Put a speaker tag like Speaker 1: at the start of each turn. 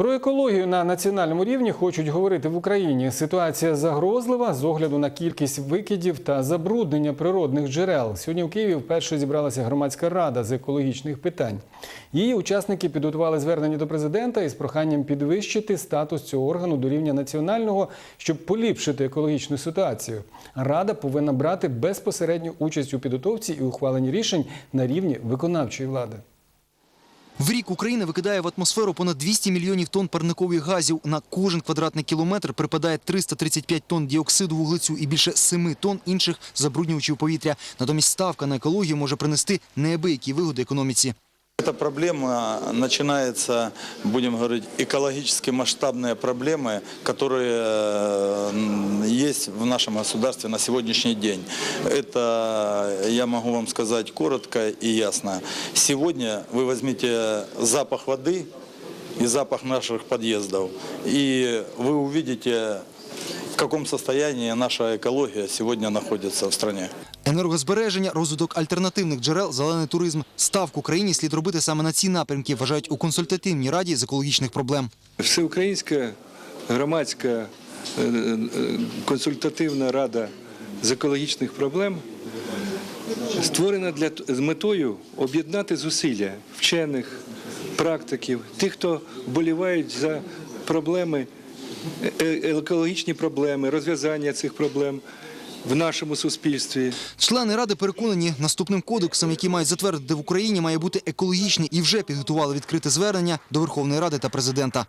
Speaker 1: Про екологію на національному рівні хочуть говорити в Україні. Ситуація загрозлива з огляду на кількість викидів та забруднення природних джерел. Сьогодні в Києві вперше зібралася громадська рада з екологічних питань. Її учасники підготували звернення до президента із проханням підвищити статус цього органу до рівня національного, щоб поліпшити екологічну ситуацію. Рада повинна брати безпосередню участь у підготовці і ухваленні рішень на рівні виконавчої влади.
Speaker 2: В рік Україна викидає в атмосферу понад 200 мільйонів тонн парникових газів. На кожен квадратний кілометр припадає 335 тонн діоксиду вуглецю і більше 7 тонн інших забруднювачів повітря. Натомість ставка на екологію може принести неабиякі вигоди економіці.
Speaker 3: Эта проблема начинается, будем говорить, экологически масштабные проблемы, которые э, есть в нашем государстве на сегодняшний день. Это, я могу вам сказать коротко и ясно. Сегодня вы возьмите запах воды и запах наших подъездов, и вы увидите, в каком состоянии наша экология сегодня находится в стране.
Speaker 2: Енергозбереження, розвиток альтернативних джерел, зелений туризм. Ставку країні слід робити саме на ці напрямки, вважають у консультативній раді з екологічних проблем.
Speaker 4: Всеукраїнська громадська е, е, консультативна рада з екологічних проблем створена для з метою об'єднати зусилля вчених, практиків, тих, хто вболівають за проблеми, екологічні проблеми, розв'язання цих проблем в нашому суспільстві.
Speaker 2: Члени ради переконані, наступним кодексом, який мають затвердити в Україні, має бути екологічний і вже підготували відкрите звернення до Верховної Ради та президента.